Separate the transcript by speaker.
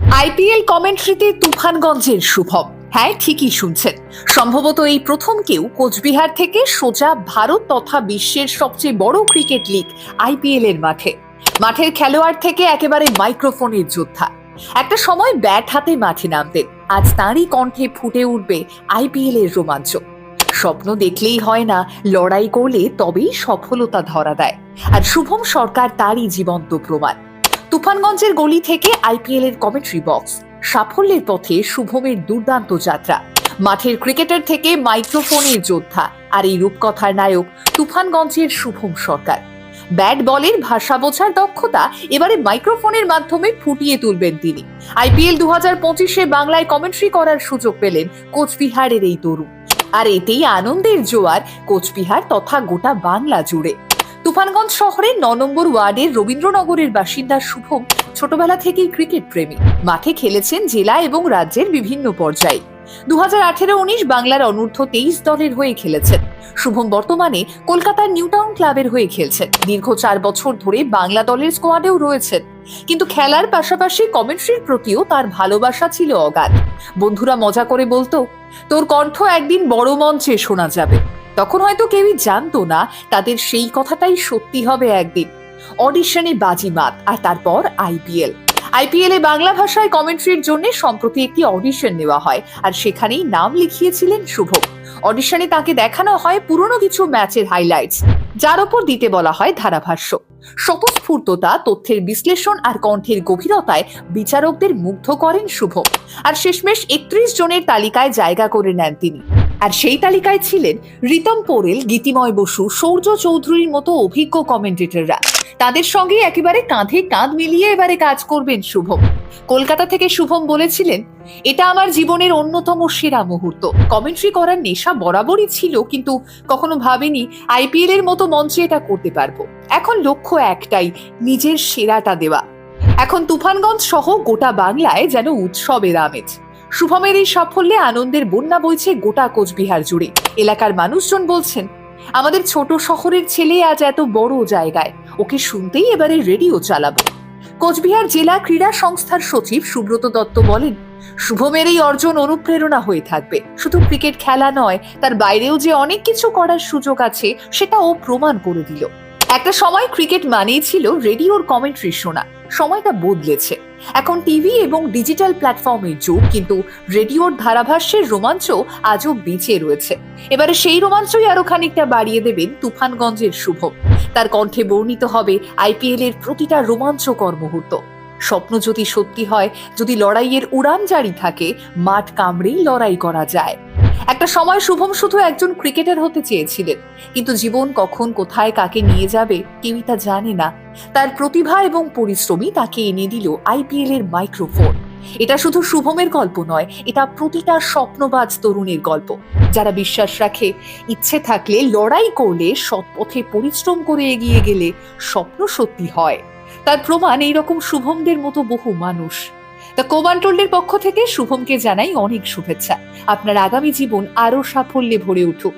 Speaker 1: IPL কমেন্ট্রিতে তুফানগঞ্জের Shubham. হ্যাঁ ঠিকই শুনছেন। সম্ভবত এই প্রথম কেউ কোচবিহার থেকে সোজা ভারত তথা বিশ্বের সবচেয়ে বড় ক্রিকেট লিগ আইপিএল এর মাঠে। মাঠের খেলোয়াড় থেকে একেবারে মাইক্রোফোনের যোদ্ধা। একটা সময় ব্যাট হাতে মাঠে নামতেন। আজ তাঁরই কণ্ঠে ফুটে উঠবে আইপিএল এর রোমাঞ্চ। স্বপ্ন দেখলেই হয় না, লড়াই করলে তবেই সফলতা ধরা দেয়। আর শুভম সরকার তারই জীবন্ত প্রমাণ। তুফানগঞ্জের গলি থেকে আইপিএল এর কমেন্ট্রি বক্স সাফল্যের পথে শুভমের দুর্দান্ত যাত্রা। মাঠের ক্রিকেটার থেকে মাইক্রোফোনের যোদ্ধা। আর এই রূপকথার নায়ক তুফানগঞ্জের শুভম সরকার। ব্যাট বলের ভাষা বোঝার দক্ষতা এবারে মাইক্রোফোনের মাধ্যমে ফুটিয়ে তুলবেন তিনি। আইপিএল দু হাজার পঁচিশে বাংলায় কমেন্ট্রি করার সুযোগ পেলেন কোচবিহারের এই তরুণ। আর এতেই আনন্দের জোয়ার কোচবিহার তথা গোটা বাংলা জুড়ে। তুফানগঞ্জ শহরের ন নম্বর ওয়ার্ডের রবীন্দ্রনগরের বাসিন্দা শুভম ছোটবেলা থেকেই ক্রিকেট প্রেমী। মাঠে খেলেছেন জেলা এবং রাজ্যের বিভিন্ন পর্যায়ে। দু হাজার আঠেরো উনিশ বাংলার অনূর্ধ্ব তেইশ দলের হয়ে খেলেছেন। শুভম বর্তমানে কলকাতার নিউটাউন ক্লাবের হয়ে খেলছেন। দীর্ঘ চার বছর ধরে বাংলা দলের স্কোয়াডেও রয়েছেন। কিন্তু খেলার পাশাপাশি কমেন্ট্রির প্রতিও তার ভালোবাসা ছিল অগাধ। বন্ধুরা মজা করে বলতো, তোর কণ্ঠ একদিন বড় মঞ্চে শোনা যাবে। তখন হয়তো কেউই জানতো না তাদের সেই কথাটাই সত্যি হবে একদিন। অডিশনে বাজিমাত, আর তারপর আইপিএল আইপিএল এ বাংলা ভাষায় কমেন্ট্রির জন্য সম্প্রতি একটি অডিশন নেওয়া হয়, আর সেখানেই নাম লিখিয়েছিলেন শুভ অডিশনে তাকে দেখানো হয় পুরনো কিছু ম্যাচের হাইলাইটস যার ওপর দিতে বলা হয় ধারাভাষ্য। স্বতঃস্ফূর্ততা, তথ্যের বিশ্লেষণ, আর কণ্ঠের গভীরতায় বিচারকদের মুগ্ধ করেন শুভ আর শেষমেশ একত্রিশ জনের তালিকায় জায়গা করে নেন তিনি। আর সেই তালিকায় ছিলেন রিতম পোরেল, গীতিময় বসু, সৌর্য চৌধুরীর মতো অভিজ্ঞ কমেন্টেটররা তাদের সঙ্গে একেবারে কাঁধে কাঁধ মিলিয়ে এবারে কাজ করবেন শুভম। কলকাতা থেকে শুভম বলেছিলেন, এটা আমার জীবনের অন্যতম সেরা মুহূর্ত। কমেন্ট্রি করার নেশা বরাবরই ছিল, কিন্তু কখনো ভাবিনি আইপিএল এর মতো মঞ্চে এটা করতে পারব। এখন লক্ষ্য একটাই, নিজের সেরাটা দেওয়া। এখন তুফানগঞ্জ সহ গোটা বাংলায় যেন উৎসবের আমেজ। শুভমের এই সাফল্যে আনন্দের বন্যা বইছে গোটা কোচবিহার জুড়ে। এলাকার মানুষজন বলছেন, আমাদের ছোট শহরের ছেলে আজ এত বড় জায়গায়, ওকে শুনতেই এবারে রেডিও চালাবো। কোচবিহার জেলা ক্রীড়া সংস্থার সচিব সুব্রত দত্ত বলেন, শুভমের এই অর্জন অনুপ্রেরণা হয়ে থাকবে। শুধু ক্রিকেট খেলা নয়, তার বাইরেও যে অনেক কিছু করার সুযোগ আছে সেটা ও প্রমাণ করে দিল। একটা সময় ক্রিকেট মানেই ছিল রেডিওর কমেন্ট্রি শোনা। সময়টা বদলেছে। এখন টিভি এবং ডিজিটাল প্ল্যাটফর্মের যুগ, কিন্তু রেডিওর ধারাভাষ্যের রোমাঞ্চ আজও বেঁচে রয়েছে। এবারে সেই রোমাঞ্চই আরও খানিকটা বাড়িয়ে দেবেন তুফানগঞ্জের শুভ তার কণ্ঠে বর্ণিত হবে আইপিএল এর প্রতিটা রোমাঞ্চকর মুহূর্ত। স্বপ্ন যদি সত্যি হয়, যদি লড়াইয়ের উড়ান জারি থাকে, মাঠ কামড়েই লড়াই করা যায়। একটা সময় শুভম শুধু একজন ক্রিকেটার হতে চেয়েছিলেন, কিন্তু জীবন কখন কোথায় কাকে নিয়ে যাবে কেউই তা জানে না। তার প্রতিভা এবং পরিশ্রমই তাকে এনে দিল আইপিএল এর মাইক্রোফোন। এটা শুধু শুভমের গল্প নয়, এটা প্রতিটা স্বপ্নবাজ তরুণের গল্প। যারা বিশ্বাস রাখে, ইচ্ছে থাকলে লড়াই করলে সৎ পথে পরিশ্রম করে এগিয়ে গেলে স্বপ্ন সত্যি হয়। তার প্রমাণ এইরকম শুভমদের মতো বহু মানুষ। তা কোমান্টোল্ডের পক্ষ থেকে শুভমকে জানাই অনেক শুভেচ্ছা। আপনার আগামী জীবন আরও সাফল্যে ভরে উঠুক।